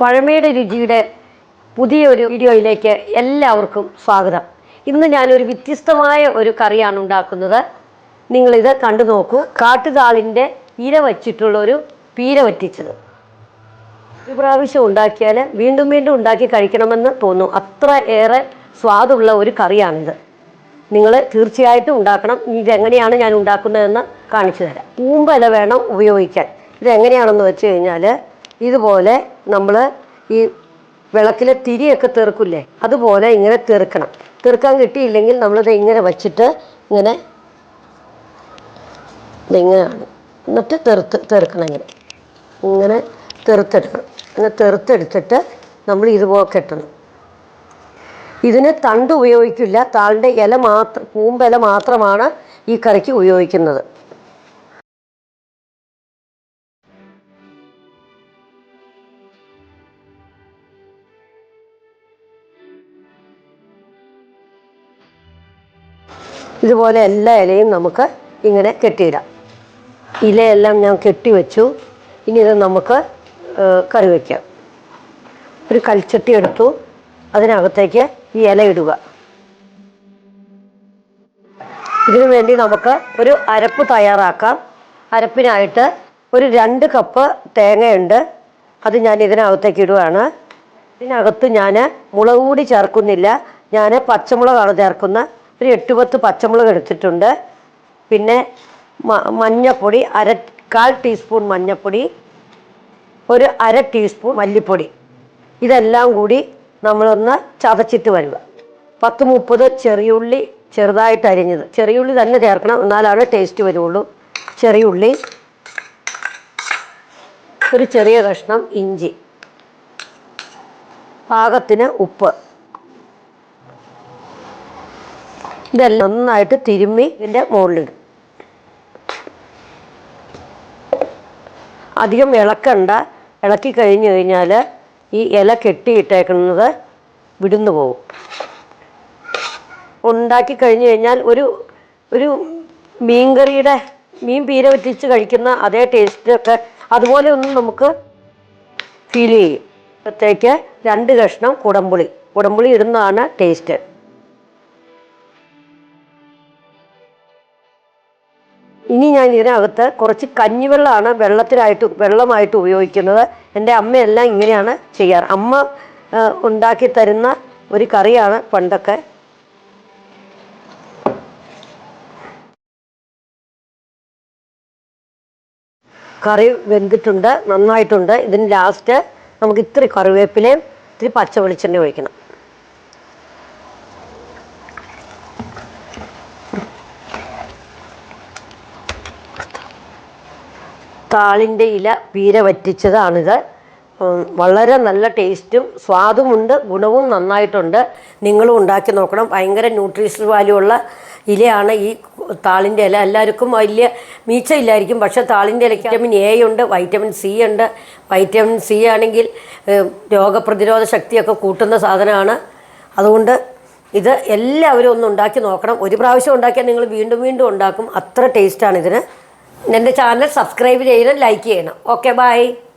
പഴമയുടെ രുചിയുടെ പുതിയൊരു വീഡിയോയിലേക്ക് എല്ലാവർക്കും സ്വാഗതം. ഇന്ന് ഞാനൊരു വ്യത്യസ്തമായ ഒരു കറിയാണ് ഉണ്ടാക്കുന്നത്. നിങ്ങളിത് കണ്ടു നോക്കൂ. കാട്ടുതാളിന്റെ ഇര വച്ചിട്ടുള്ള ഒരു പീര വറ്റിച്ചത്. ഒരു പ്രാവശ്യം ഉണ്ടാക്കിയാൽ വീണ്ടും വീണ്ടും ഉണ്ടാക്കി കഴിക്കണമെന്ന് തോന്നും അത്ര ഏറെ സ്വാദുള്ള ഒരു കറിയാണിത്. നിങ്ങൾ തീർച്ചയായിട്ടും ഉണ്ടാക്കണം. ഇതെങ്ങനെയാണ് ഞാൻ ഉണ്ടാക്കുന്നതെന്ന് കാണിച്ചു തരാം. പൂമ്പല വേണം ഉപയോഗിക്കാൻ. ഇതെങ്ങനെയാണെന്ന് വെച്ച് കഴിഞ്ഞാൽ ഇതുപോലെ നമ്മൾ ഈ വിളക്കിലെ തിരിയൊക്കെ തെറുക്കില്ലേ അതുപോലെ ഇങ്ങനെ തീർക്കണം തീർക്കാൻ കിട്ടിയില്ലെങ്കിൽ നമ്മളിത് ഇങ്ങനെ വച്ചിട്ട് ഇങ്ങനെ ഇതിങ്ങനെയാണ്. എന്നിട്ട് തെറുത്ത് തെറുക്കണം ഇങ്ങനെ. ഇങ്ങനെ തെറുത്തെടുക്കണം. ഇങ്ങനെ തെറുത്തെടുത്തിട്ട് നമ്മൾ ഇതുപോലെ കെട്ടണം ഇതിന് തണ്ട് ഉപയോഗിക്കില്ല. താളിന്റെ ഇല മാത്രം പൂമ്പില മാത്രമാണ് ഈ കറിക്ക് ഉപയോഗിക്കുന്നത്. ഇതുപോലെ എല്ലാ ഇലയും നമുക്ക് ഇങ്ങനെ കെട്ടിയിടാം. ഇലയെല്ലാം ഞാൻ കെട്ടിവെച്ചു. ഇനി ഇത് നമുക്ക് കറി വയ്ക്കാം ഒരു കൽച്ചട്ടി എടുത്തു. അതിനകത്തേക്ക് ഈ ഇല ഇടുക. ഇതിനു വേണ്ടി നമുക്ക് ഒരു അരപ്പ് തയ്യാറാക്കാം. അരപ്പിനായിട്ട് ഒരു രണ്ട് കപ്പ് തേങ്ങയുണ്ട്. അത് ഞാൻ ഇതിനകത്തേക്ക് ഇടുകയാണ്. ഇതിനകത്ത് ഞാൻ മുളക് കൂടി ചേർക്കുന്നില്ല. ഞാൻ പച്ചമുളകാണ് ചേർക്കുന്ന ഒരു എട്ട് പത്ത് പച്ചമുളക് എടുത്തിട്ടുണ്ട്. പിന്നെ മഞ്ഞപ്പൊടി അര കാൽ ടീസ്പൂൺ മഞ്ഞപ്പൊടി ഒരു അര ടീസ്പൂൺ മല്ലിപ്പൊടി. ഇതെല്ലാം കൂടി നമ്മളൊന്ന് ചതച്ചിട്ട് വരിക. പത്ത് മുപ്പത് ചെറിയുള്ളി ചെറുതായിട്ട് അരിഞ്ഞത്. ചെറിയുള്ളി തന്നെ ചേർക്കണം എന്നാലാണ് ടേസ്റ്റ് വരുള്ളൂ. ചെറിയുള്ളി ഒരു ചെറിയ കഷ്ണം ഇഞ്ചി. പാകത്തിന് ഉപ്പ്. ഇതെല്ലാം നന്നായിട്ട് തിരുമ്മി ഇതിന്റെ മുകളിലിടും. അധികം ഇളക്കണ്ട. ഇളക്കി കഴിഞ്ഞു കഴിഞ്ഞാൽ ഈ ഇല കെട്ടിയിട്ടേക്കുന്നത് വിടുന്നു പോകും. ഉണ്ടാക്കി കഴിഞ്ഞു കഴിഞ്ഞാൽ ഒരു ഒരു മീൻകറിയുടെ മീൻ പീര വറ്റിച്ച് കഴിക്കുന്ന അതേ ടേസ്റ്റൊക്കെ അതുപോലെ ഒന്ന് നമുക്ക് ഫീൽ ചെയ്യും. അപ്പോഴത്തേക്ക് രണ്ട് കഷ്ണം കുടംപുളി. കുടംപുളി ഇടുന്നതാണ് ടേസ്റ്റ് ഇനി ഞാൻ ഇതിനകത്ത് കുറച്ച് കഞ്ഞിവെള്ളമാണ് വെള്ളത്തിനായിട്ട് വെള്ളമായിട്ട് ഉപയോഗിക്കുന്നത്. എന്റെ അമ്മയെല്ലാം ഇങ്ങനെയാണ് ചെയ്യാറ്. അമ്മ ഉണ്ടാക്കി തരുന്ന ഒരു കറിയാണ് പണ്ടൊക്കെ. കറി വെന്തിട്ടുണ്ട് നന്നായിട്ടുണ്ട്. ഇതിന് ലാസ്റ്റ് നമുക്ക് ഇത്തിരി കറിവേപ്പിലയും ഇത്തിരി പച്ച വെളിച്ചെണ്ണ ഒഴിക്കണം. താളിന്റെ ഇല പീര വറ്റിച്ചതാണിത്. വളരെ നല്ല ടേസ്റ്റും സ്വാദുമുണ്ട് ഗുണവും നന്നായിട്ടുണ്ട്. നിങ്ങളും ഉണ്ടാക്കി നോക്കണം. ഭയങ്കര ന്യൂട്രീഷണൽ വാല്യൂ ഉള്ള ഇലയാണ് ഈ താളിന്റെ ഇല. എല്ലാവർക്കും വലിയ മീച്ചമില്ലായിരിക്കും പക്ഷെ താളിന്റെ ഇലയ്ക്ക് വൈറ്റമിൻ എ ഉണ്ട് വൈറ്റമിൻ സി ഉണ്ട്. വൈറ്റമിൻ സി ആണെങ്കിൽ രോഗപ്രതിരോധ ശക്തിയൊക്കെ കൂട്ടുന്ന സാധനമാണ്. അതുകൊണ്ട് ഇത് എല്ലാവരും ഒന്ന് ഉണ്ടാക്കി നോക്കണം. ഒരു പ്രാവശ്യം ഉണ്ടാക്കിയാൽ നിങ്ങൾ വീണ്ടും വീണ്ടും ഉണ്ടാക്കും. അത്ര ടേസ്റ്റാണ് ഇതിന്. എന്റെ ചാനൽ സബ്സ്ക്രൈബ് ചെയ്യണം ലൈക്ക് ചെയ്യണം. Okay bye